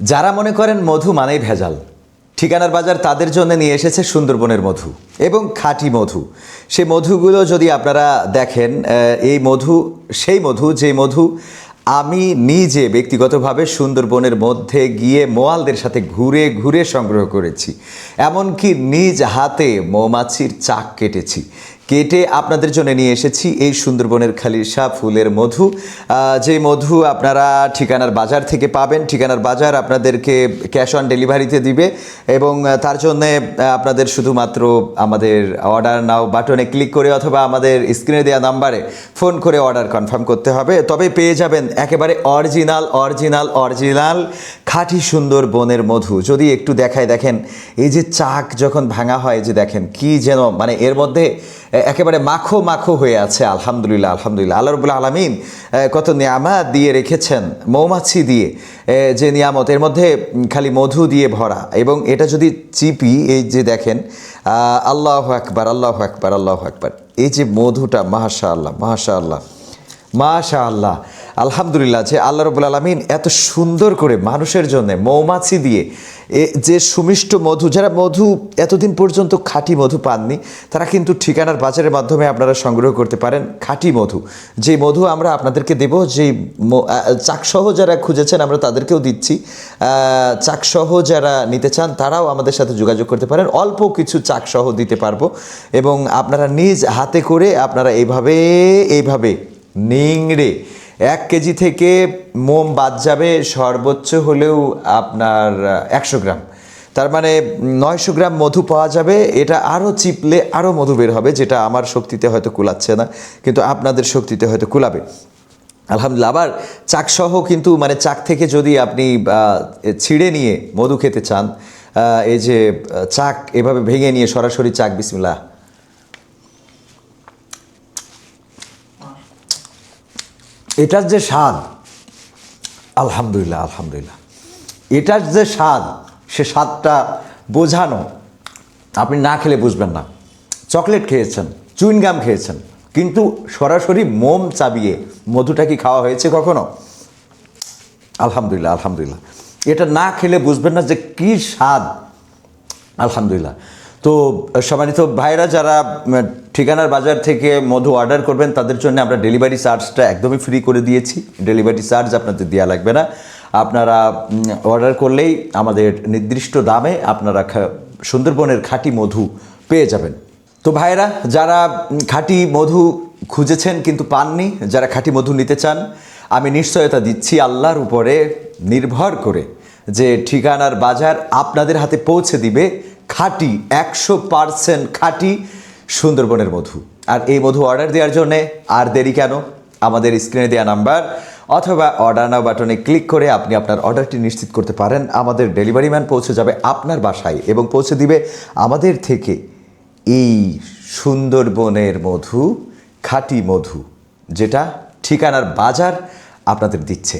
যারা মনে করেন মধু মানেই ভেজাল, ঠিকানার বাজার তাদের জন্য নিয়ে এসেছে সুন্দরবনের মধু এবং খাঁটি মধু। সেই মধুগুলো যদি আপনারা দেখেন এই মধু, সেই মধু, যে মধু আমি নিজে ব্যক্তিগতভাবে সুন্দরবনের মধ্যে গিয়ে মোয়ালদের সাথে ঘুরে ঘুরে সংগ্রহ করেছি। এমনকি নিজ হাতে মৌমাছির চাক কেটেছি। কেটে আপনাদের জন্য নিয়ে এসেছি এই সুন্দরবনের খালিশা ফুলের মধু। যে মধু আপনারা ঠিকানার বাজার থেকে পাবেন, ঠিকানার বাজার আপনাদেরকে ক্যাশ অন ডেলিভারিতে দিবে এবং তার জন্যে আপনাদের শুধুমাত্র আমাদের অর্ডার নাও বাটনে ক্লিক করে অথবা আমাদের স্ক্রিনে দেওয়া নাম্বারে ফোন করে অর্ডার কনফার্ম করতে হবে। তবে পেয়ে যাবেন একেবারে অরিজিনাল অরিজিনাল অরিজিনাল খাঁটি সুন্দর বনের মধু। যদি একটু দেখায় দেখেন, এই যে চাক যখন ভাঙা হয়, যে দেখেন কি যেন মানে এর মধ্যে একেবারে মাখো মাখো হয়ে আছে, আলহামদুলিল্লাহ আলহামদুলিল্লাহ। আল্লাহ রবুল্লা আলমিন কত নিয়ামত দিয়ে রেখেছেন, মৌমাছি দিয়ে যে নিয়ামত, এর মধ্যে খালি মধু দিয়ে ভরা, এবং এটা যদি চিপি, এই যে দেখেন আল্লাহ আকবার আল্লাহ আকবার আল্লাহ আকবার, এই যে মধুটা মাশা আল্লাহ মাশা আল্লাহ মাশা আল্লাহ আলহামদুলিল্লাহ যে আল্লাহ রবুল আলমিন এত সুন্দর করে মানুষের জন্য মৌমাছি দিয়ে এ যে সুমিষ্ট মধু, যারা মধু এতদিন পর্যন্ত খাঁটি মধু পাননি, তারা কিন্তু ঠিকানার বাজারের মাধ্যমে আপনারা সংগ্রহ করতে পারেন খাঁটি মধু। যে মধু আমরা আপনাদেরকে দেব যে চাকসহ যারা খুঁজেছেন আমরা তাদেরকেও দিচ্ছি। চাকসহ যারা নিতে চান তারাও আমাদের সাথে যোগাযোগ করতে পারেন। অল্প কিছু চাকসহ দিতে পারব এবং আপনারা নিজ হাতে করে আপনারা এইভাবে এইভাবে নিংড়ে এক কেজি থেকে মোম বাদ যাবে সর্বোচ্চ হলেও আপনার একশো গ্রাম। তার মানে নয়শো গ্রাম মধু পাওয়া যাবে। এটা আরও চিপলে আরও মধু বের হবে, যেটা আমার শক্তিতে হয়তো কুলাচ্ছে না, কিন্তু আপনাদের শক্তিতে হয়তো কুলাবে। আলহামদুলিল্লাহ, আবার চাকসহ কিন্তু মানে চাক থেকে যদি আপনি ছিঁড়ে নিয়ে মধু খেতে চান এই যে চাক এভাবে ভেঙে নিয়ে সরাসরি চাক, বিসমিল্লাহ। এটার যে স্বাদ, আলহামদুলিল্লাহ আলহামদুলিল্লাহ। এটার যে স্বাদ, সে স্বাদটা বোঝানো, আপনি না খেলে বুঝবেন না। চকলেট খেয়েছেন, চুইনগাম খেয়েছেন, কিন্তু সরাসরি মোম চাবিয়ে মধুটা কি খাওয়া হয়েছে কখনো? আলহামদুলিল্লাহ আলহামদুলিল্লাহ। এটা না খেলে বুঝবেন না যে কী স্বাদ। আলহামদুলিল্লাহ। তো সম্মানিত ভাইরা যারা ঠিকানার বাজার থেকে মধু অর্ডার করবেন, তাদের জন্য আমরা ডেলিভারি চার্জটা একদমই ফ্রি করে দিয়েছি। ডেলিভারি চার্জ আপনাদের দেওয়া লাগবে না। আপনারা অর্ডার করলেই আমাদের নির্দিষ্ট দামে আপনারা সুন্দরবনের খাঁটি মধু পেয়ে যাবেন। তো ভাইরা যারা খাঁটি মধু খুঁজেছেন কিন্তু পাননি, যারা খাঁটি মধু নিতে চান, আমি নিশ্চয়তা দিচ্ছি আল্লাহর উপরে নির্ভর করে যে ঠিকানার বাজার আপনাদের হাতে পৌঁছে দিবে। খাঁটি, একশো পারসেন্ট খাঁটি সুন্দরবনের মধু। আর এই মধু অর্ডার দেওয়ার জন্যে আর দেরি কেন? আমাদের স্ক্রিনে দেওয়া নাম্বার অথবা অর্ডার নাও বাটনে ক্লিক করে আপনি আপনার অর্ডারটি নিশ্চিত করতে পারেন। আমাদের ডেলিভারি ম্যান পৌঁছে যাবে আপনার বাসায় এবং পৌঁছে দিবে আমাদের থেকে এই সুন্দরবনের মধু, খাঁটি মধু, যেটা ঠিকানার বাজার আপনাদের দিচ্ছে।